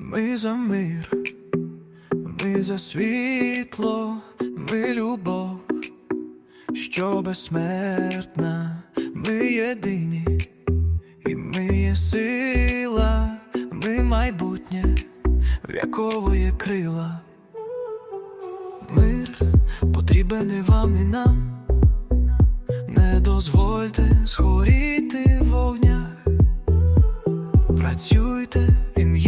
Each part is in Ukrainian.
Ми за мир, ми за світло, ми любов, що безсмертна, ми єдині, і ми є сила, ми майбутнє, в якого є крила. Мир потрібен і вам, і нам. Не дозвольте згоріти в вогнях. Працюйте, ім'я життя,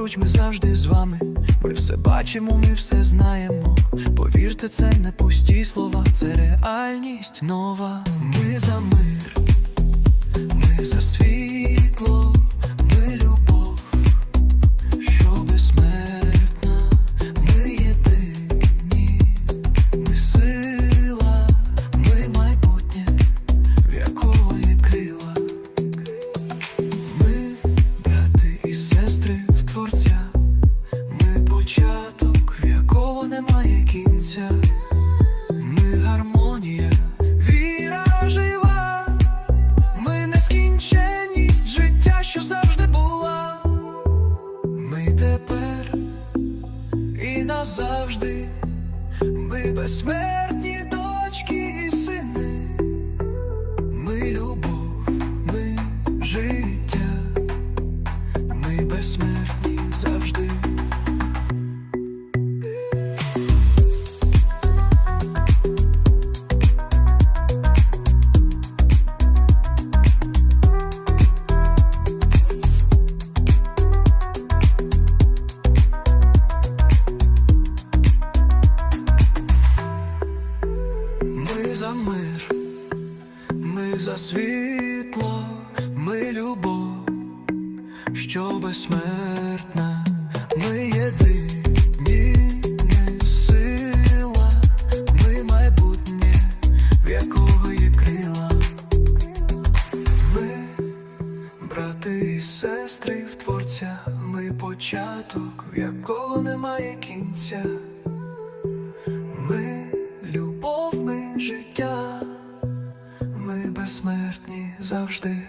поруч, ми завжди з вами. Ми все бачимо, ми все знаємо. Повірте, це не пусті слова, це реальність нова. Ми за ми Тепер і назавжди. Ми безсмертні дочки і за мир, ми за світло, ми любов, що безсмертна, ми єдині, ми сила, ми майбутнє, в якого є крила. Ми, брати і сестри в творця, ми початок, в якого немає кінця. Завжди.